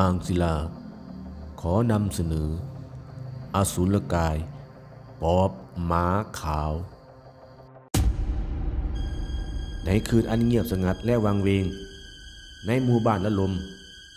อ่างศิลา ขอนำเสนอ อสุรกาย ปอบหมาขาว ในคืนอันเงียบสงัดและวังเวง ในหมู่บ้านละลม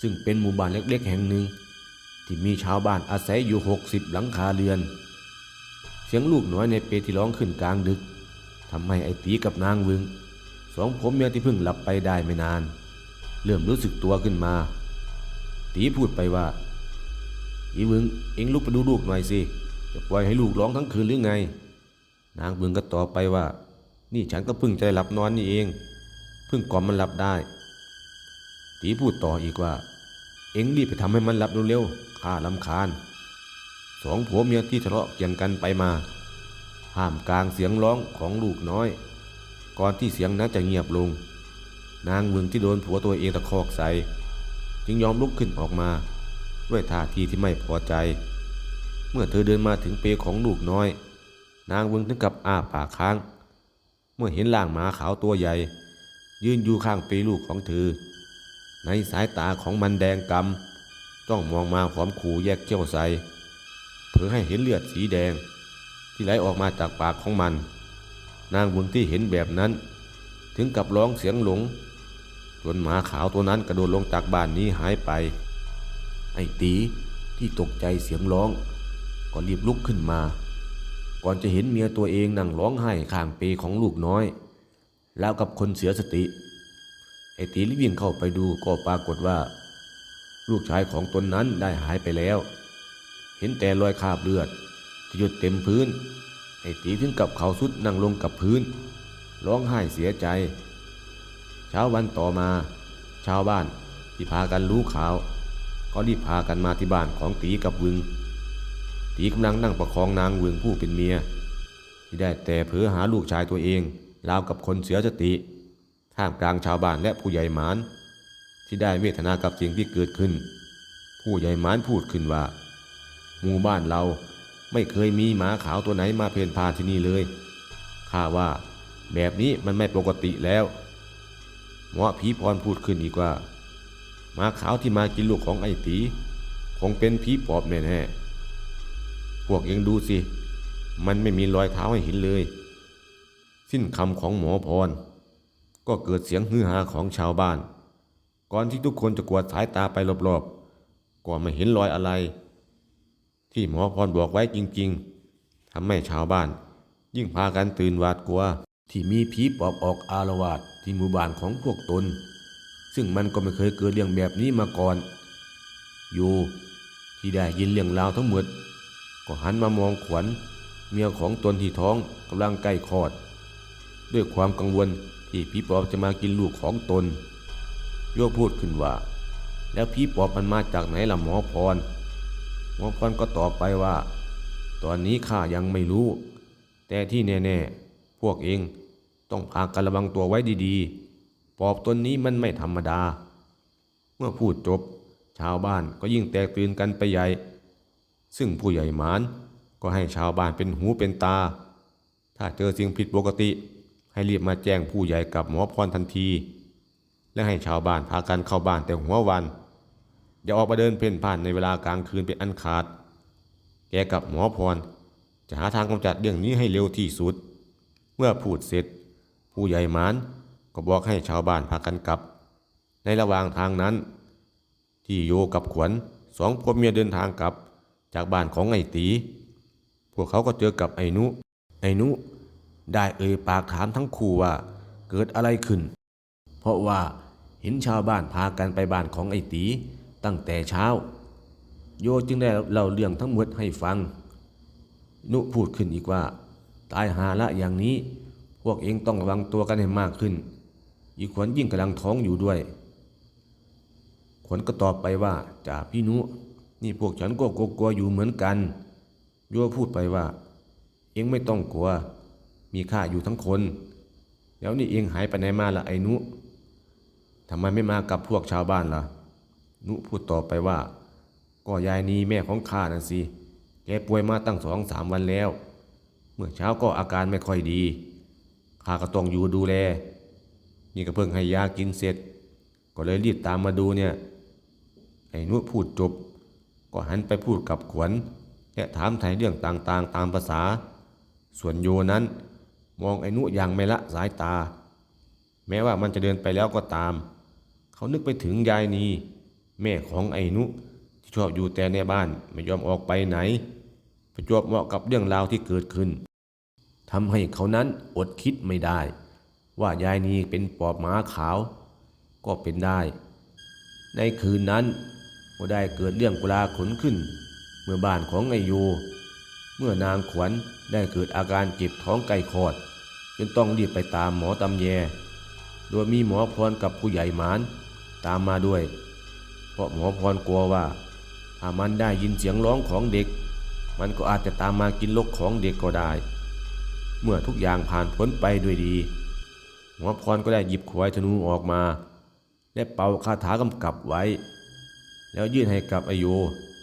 ซึ่งเป็นหมู่บ้านเล็กๆ แห่งหนึ่ง ที่มีชาวบ้านอาศัยอยู่หกสิบหลังคาเรือน เสียงลูกน้อยในเปรที่ร้องขึ้นกลางดึกทำให้ไอ้ตีกับนางวึงสองผมเมียที่เพิ่งหลับไปได้ไม่นาน เริ่มรู้สึกตัวขึ้นมา ตีพูดไปว่า อีวึงเอ็งลุกไปดูลูกหน่อยสิ จะปล่อยให้ลูกร้องทั้งคืนหรือไง นางบึงก็ตอบไปว่า นี่ฉันก็เพิ่งจะได้หลับนอนนี่เอง เพิ่งก่อมมันหลับได้ ตีพูดต่ออีกว่า เอ็งรีบไปทำให้มันหลับเร็วๆข้าลำคาญ สองผัวเมียที่ทะเลาะเกี่ยงกันไปมา ห้ามกลางเสียงร้องของลูกน้อย ก่อนที่เสียงนั้นจะเงียบลง นางมึงที่โดนผัวตัวเองตะคอกใส่ จึงยอมลุกขึ้นออกมา ด้วยท่าทีที่ไม่พอใจ เมื่อเธอเดินมาถึงเปลของลูกน้อย นางมึงถึงกับอ้าปากค้าง เมื่อเห็นล่างหมาขาวตัวใหญ่ ยืนอยู่ข้างเปลลูกของเธอ ในสายตาของมันแดงกำจ้องมองมาพร้อมขู่แยกเจ้าใส่เพื่อให้เห็นเลือดสีแดง ที่ไหลออกมาจากปากของมัน นางบุญที่เห็นแบบนั้น ถึงกับร้องเสียงหลง จนหมาขาวตัวนั้นกระโดดลงจากบ้านนี้หายไป ไอ้ตีที่ตกใจเสียงร้อง ก็รีบลุกขึ้นมา ก่อนจะเห็นเมียตัวเองนั่งร้องไห้ข้างเปของลูกน้อย แล้วกับคนเสียสติ ไอ้ตีรีบวิ่งเข้าไปดูก็ปรากฏว่า ลูกชายของตนนั้นได้หายไปแล้ว เห็นแต่รอยคราบเลือดที่หยดเต็มพื้น ไอ้ตีถึงกับเขาสุดนั่งลงกับพื้น ร้องไห้เสียใจ เช้าวันต่อมาชาวบ้านที่พากันรู้ข่าว ก็รีบพากันมาที่บ้านของตีกับวึง ตีกำลังนั่งประคองนางวึงผู้เป็นเมีย ที่ได้แต่เผลอหาลูกชายตัวเองราวกับคนเสียสติท่ามกลางชาวบ้านและผู้ใหญ่หมาน ที่ได้เวทนากับสิ่งที่เกิดขึ้น ผู้ใหญ่หมานพูดขึ้นว่า หมู่บ้านเราไม่เคยมีหมาขาวตัวไหนมาเพ่นพานที่นี่เลยข้าว่าแบบนี้มันไม่ปกติแล้ว หมอผีพรพูดขึ้นอีกว่าหมาขาวที่มากินลูกของไอ้ตีคงเป็นผีปอบแน่ๆพวกเองดูสิ มันไม่มีรอยเท้าให้เห็นเลย สิ้นคำของหมอพร ก็เกิดเสียงฮือฮาของชาวบ้าน ก่อนที่ทุกคนจะกวาดสายตาไปรอบๆ ก็ไม่เห็นรอยอะไร ที่หมอพรบอกไว้จริงๆทำให้ชาวบ้าน ยิ่งพากันตื่นหวาดกลัวที่มีผีปอบออกอารวาส ที่หมู่บ้านของพวกตน ซึ่งมันก็ไม่เคยเกิดเรื่องแบบนี้มาก่อน อยู่ที่ได้ยินเรื่องราวทั้งหมด ก็หันมามองขวัญเมียของตนที่ท้องกำลังใกล้คลอด ด้วยความกังวลที่ผีปอบจะมากินลูกของตน โยพูดขึ้นว่า แล้วผีปอบมันมาจากไหนล่ะหมอพร หมอพรก็ตอบไปว่า ตอนนี้ข้ายังไม่รู้ แต่ที่แน่ ๆ พวกเอง ต้องพากันระวังตัวไว้ดีๆ ปอบตนนี้มันไม่ธรรมดา เมื่อพูดจบ ชาวบ้านก็ยิ่งแตกตื่นกันไปใหญ่ ซึ่งผู้ใหญ่หมานก็ให้ชาวบ้านเป็นหูเป็นตา ถ้าเจอสิ่งผิดปกติ ให้รีบมาแจ้งผู้ใหญ่กับหมอพรทันที และให้ชาวบ้านพากันเข้าบ้านแต่หัววัน อย่าออกมาเดินเพ่นพ่านในเวลากลางคืนเป็นอันขาด แกกับหมอพรจะหาทางกำจัดเรื่องนี้ให้เร็วที่สุด เมื่อพูดเสร็จ ผู้ใหญ่หมานก็บอกให้ชาวบ้านพากันกลับ ในระหว่างทางนั้น ที่โยกับขวัญสองผัวเมียเดินทางกลับจากบ้านของไอ้ตี พวกเขาก็เจอกับไอ้นุ ไอ้นุได้เอ่ยปากถามทั้งคู่ว่าเกิดอะไรขึ้น เพราะว่าเห็นชาวบ้านพากันไปบ้านของไอ้ตีตั้งแต่เช้า โยจึงได้เล่าเรื่องทั้งหมดให้ฟัง นุพูดขึ้นอีกว่า ตายหาละอย่างนี้ พวกเองต้องระวังตัวกันให้มากขึ้น อีขวัญยิ่งกำลังท้องอยู่ด้วย ขวัญก็ตอบไปว่าจ่าพี่นุ นี่พวกฉันก็กลัวๆอยู่เหมือนกันโยพูดไปว่า เองไม่ต้องกลัว มีข้าอยู่ทั้งคน แล้วนี่เองหายไปไหนมาล่ะไอ้นุทำไมไม่มากับพวกชาวบ้านล่ะ นุพูดต่อไปว่า ก็ยายนีแม่ของข้านั่นสิ แกป่วยมาตั้งสองสามวันแล้ว เมื่อเช้าก็อาการไม่ค่อยดี ข้าก็ต้องอยู่ดูแล นี่ก็เพิ่งให้ยากินเสร็จ ก็เลยรีบตามมาดูเนี่ย ไอ้นุพูดจบ ก็หันไปพูดกับขวัญและถามไถ่เรื่องต่างๆ ตามภาษา ส่วนโยนั้น มองไอ้นุอย่างไม่ละสายตา แม้ว่ามันจะเดินไปแล้วก็ตาม เขานึกไปถึงยายนีแม่ของไอ้นุที่ชอบอยู่แต่ในบ้านไม่ยอมออกไปไหนประจวบเหมาะกับเรื่องราวที่เกิดขึ้น ทำให้เขานั้นอดคิดไม่ได้ ว่ายายนีเป็นปอบหมาขาว ก็เป็นได้ ในคืนนั้นก็ได้เกิดเรื่องกุลาขนขึ้น เมื่อบ้านของไอโย เมื่อนางขวัญได้เกิดอาการเจ็บท้องไก่คลอดจนต้องรีบไปตามหมอตำแย โดยมีหมอพรกับผู้ใหญ่หมานตามมาด้วย เพราะหมอพรกลัวว่าถ้ามันได้ยินเสียงร้องของเด็ก มันก็อาจจะตามมากินลกของเด็กก็ได้ เมื่อทุกอย่างผ่านพ้นไปด้วยดี หมอพรก็ได้หยิบขวายธนูออกมา และเป่าคาถากำกับไว้ แล้วยื่นให้กับอายุ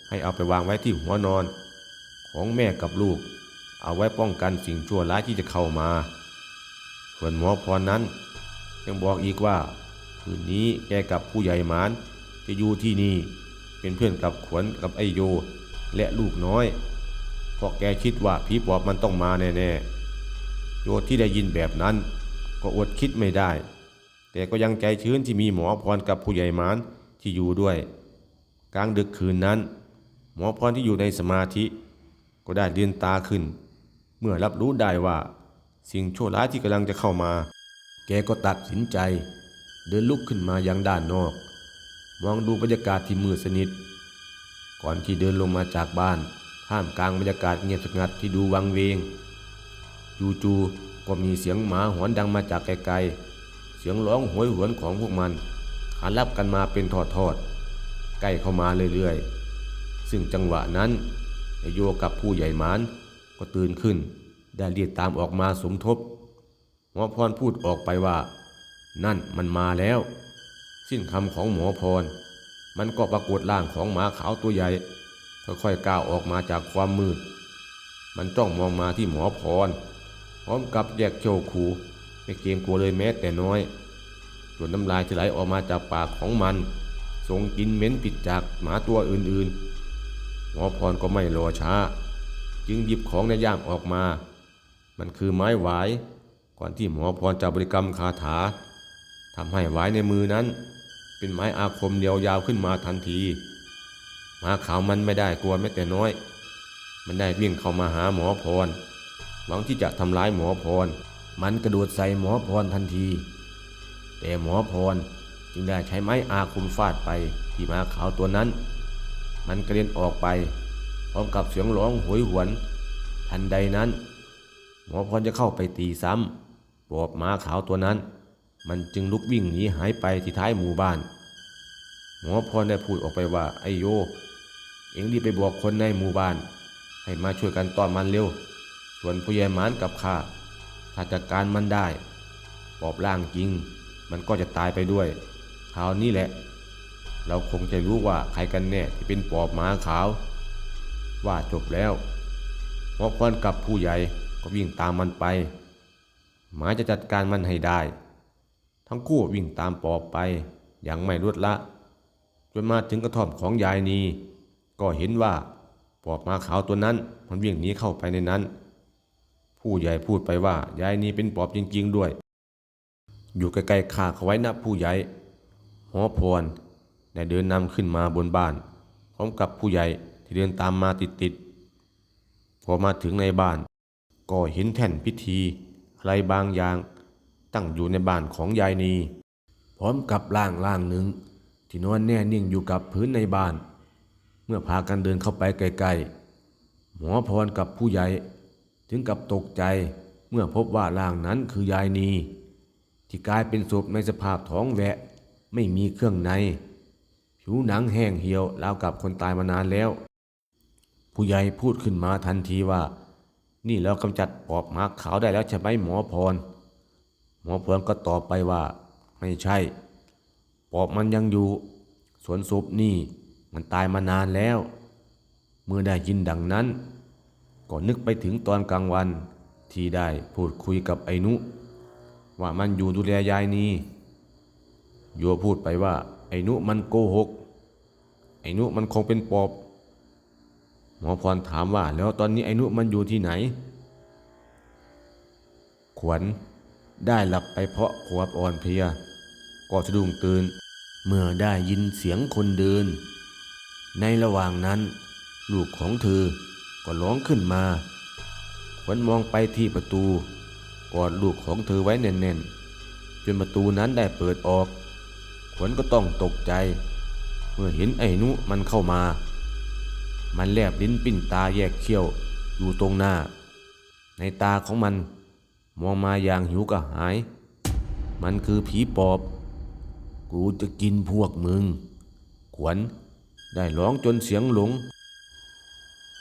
ให้เอาไปวางไว้ที่หัวนอน ของแม่กับลูก เอาไว้ป้องกันสิ่งชั่วร้ายที่จะเข้ามา ส่วนหมอพรนั้น ยังบอกอีกว่า คืนนี้แกกับผู้ใหญ่หมานจะอยู่ที่นี่เป็นเพื่อนกับขวัญกับไอโยและลูกน้อยเพราะแกคิดว่าผีปอบมันต้องมาแน่ๆ โยที่ได้ยินแบบนั้น ก็อดคิดไม่ได้ แต่ก็ยังใจชื้นที่มีหมอพรกับผู้ใหญ่หมานที่อยู่ด้วย กลางดึกคืนนั้น หมอพรที่อยู่ในสมาธิ ก็ได้เลือนตาขึ้น เมื่อรับรู้ได้ว่า สิ่งชั่วร้ายที่กำลังจะเข้ามา แกก็ตัดสินใจ เดินลุกขึ้นมายังด้านนอก มองดูบรรยากาศที่มืดสนิท ก่อนที่เดินลงมาจากบ้านท่ามกลางบรรยากาศเงียบสงัดที่ดูวังเวง จู่ๆก็มีเสียงหมาหอนดังมาจากไกลๆ เสียงร้องโหยหวนของพวกมันขานรับกันมาเป็นทอดๆ ใกล้เข้ามาเรื่อยๆ ซึ่งจังหวะนั้นไอโยกับผู้ใหญ่หมานก็ตื่นขึ้น ได้เรียกตามออกมาสมทบหมอพรพูดออกไปว่า นั่นมันมาแล้ว สิ้นคำของหมอพร มันก็ปรากฏร่างของหมาขาวตัวใหญ่ ค่อยๆก้าวออกมาจากความมืด มันจ้องมองมาที่หมอพร ร้อมกับแยกโจคูไม่เกรงกลัวเลยแม้แต่น้อยส่วนน้ำลายที่ไหลออกมาจากปากของมันส่งกินเหม็นผิดจากหมาตัวอื่นๆ หมอพรก็ไม่รอช้า จึงหยิบของในย่ามออกมา มันคือไม้หวาย ก่อนที่หมอพรจะบริกรรมคาถาทำให้หวายในมือนั้น เป็นไม้อาคมเดียวยาวขึ้นมาทันทีหมาขาวมันไม่ได้กลัวแม้แต่น้อย มันได้วิ่งเข้ามาหาหมอพร หวังที่จะทำร้ายหมอพร มันกระโดดใส่หมอพรทันที แต่หมอพรจึงได้ใช้ไม้อาคุมฟาดไปที่หมาขาวตัวนั้น มันกระเด็นออกไป พร้อมกับเสียงร้องโหยหวน ทันใดนั้น หมอพรจะเข้าไปตีซ้ำปอบหมาขาวตัวนั้น มันจึงลุกวิ่งหนีหายไปที่ท้ายหมู่บ้าน หมอพรได้พูดออกไปว่าไอโย เอ็งรีบไปบอกคนในหมู่บ้าน ให้มาช่วยกันต้อนมันเร็ว ส่วนผู้ใหญ่หมานกับข้าถ้าจัดการมันได้ ปอบร่างจริง มันก็จะตายไปด้วยคราวนี้แหละ เราคงจะรู้ว่าใครกันแน่ที่เป็นปอบหมาขาว ว่าจบแล้วหมอพรกับผู้ใหญ่ก็วิ่งตามมันไป หมาจะจัดการมันให้ได้ ทั้งคู่วิ่งตามปอบไป อย่างไม่ลดละจนมาถึงกระท่อมของยายนีก็เห็นว่าปอบหมาขาวตัวนั้นมันวิ่งหนีเข้าไปในนั้น ผู้ใหญ่พูดไปว่ายายนีเป็นปอบจริง ๆ ด้วย อยู่ใกล้ๆข้าเขาไว้นะผู้ใหญ่หอพรได้เดินนำขึ้นมาบนบ้าน พร้อมกับผู้ใหญ่ที่เดินตามมาติดๆพอมาถึงในบ้าน ก็เห็นแท่นพิธีอะไรบางอย่างตั้งอยู่ในบ้านของยายนีพร้อมกับร่างร่างหนึ่งที่นอนแน่นิ่งอยู่กับพื้นในบ้าน เมื่อพากันเดินเข้าไปใกล้ๆหมอพรกับผู้ใหญ่ ถึงกับตกใจเมื่อพบว่าร่างนั้นคือยายนี ที่กลายเป็นศพในสภาพท้องแหวะ ไม่มีเครื่องใน ผิวหนังแห้งเหี่ยวราวกับคนตายมานานแล้ว ผู้ใหญ่พูดขึ้นมาทันทีว่า นี่เรากำจัดปอบหมาขาวได้แล้วใช่ไหมหมอพร หมอพรก็ตอบไปว่า ไม่ใช่ ปอบมันยังอยู่ สวนศพนี่มันตายมานานแล้ว เมื่อได้ยินดังนั้น ก็นึกไปถึงตอนกลางวันที่ได้พูดคุยกับไอ้นุ ว่ามันอยู่ดูแลยายนีโยพูดไปว่า ไอ้นุมันโกหก ไอ้นุมันคงเป็นปอบ หมอพรถามว่า แล้วตอนนี้ไอ้นุมันอยู่ที่ไหน ขวัญได้หลับไปเพราะความอ่อนเพลีย ก็สะดุ้งตื่น เมื่อได้ยินเสียงคนเดิน ในระหว่างนั้น ลูกของเธอ ก็ร้องขึ้นมาขวัญมองไปที่ประตู กอดลูกของเธอไว้แน่นๆ จนประตูนั้นได้เปิดออก ขวัญก็ต้องตกใจ เมื่อเห็นไอ้นุมันเข้ามา มันแลบลิ้นปิ้นตาแยกเขี้ยวอยู่ตรงหน้า ในตาของมันมองมาอย่างหิวกระหาย มันคือผีปอบ กูจะกินพวกมึง ขวัญได้ร้องจนเสียงหลง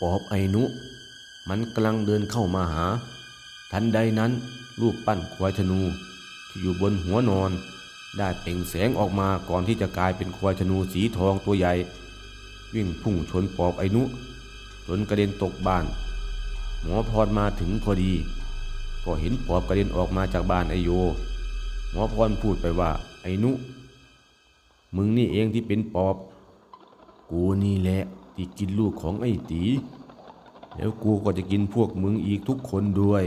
ปอบไอ้นุ มันกำลังเดินเข้ามาหา ทันใดนั้นรูปปั้นควายธนู ที่อยู่บนหัวนอน ได้เปล่งแสงออกมาก่อนที่จะกลายเป็นควายธนูสีทองตัวใหญ่ วิ่งพุ่งชนปอบไอ้นุ จนกระเด็นตกบ้าน หมอพรมาถึงพอดี ก็เห็นปอบกระเด็นออกมาจากบ้านไอโย หมอพรพูดไปว่าไอ้นุ มึงนี่เองที่เป็นปอบ กูนี่แหละ ที่กินลูกของไอ้ตี แล้วกูก็จะกินพวกมึงอีกทุกคนด้วย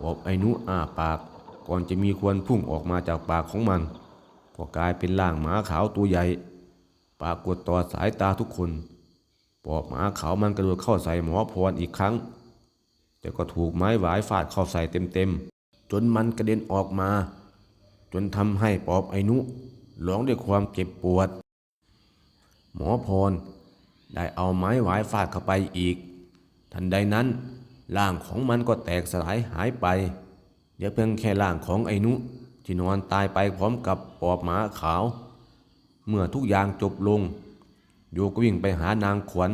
ปอบไอ้นุอ้าปาก ก่อนจะมีควนพุ่งออกมาจากปากของมัน ก็กลายเป็นร่างหมาขาวตัวใหญ่ ปรากฏต่อสายตาทุกคนปอบหมาขาวมันกระโดดเข้าใส่หมอพรอีกครั้ง แต่ก็ถูกไม้หวายฟาดเข้าใส่เต็มๆ จนมันกระเด็นออกมา จนทำให้ปอบไอ้นุร้องด้วยความเจ็บปวด หมอพร ได้เอาไม้หวายฟาดเข้าไปอีก ทันใดนั้นร่างของมันก็แตกสลายหายไปเหลือเพียงแค่ร่างของไอ้นุ ที่นอนตายไปพร้อมกับปอบหมาขาว เมื่อทุกอย่างจบลง โยก็วิ่งไปหานางขวัญ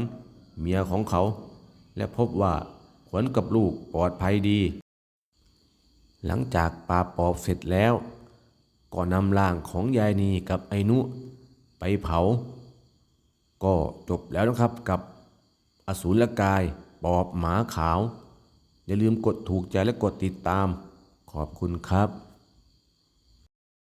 เมียของเขา และพบว่าขวัญกับลูกปลอดภัยดี หลังจากปาปอบเสร็จแล้ว ก็นำร่างของยายนีกับไอ้นุ ไปเผา ก็จบแล้วนะครับกับอสูรกาย ปอบหมาขาว อย่าลืมกดถูกใจและกดติดตาม ขอบคุณครับ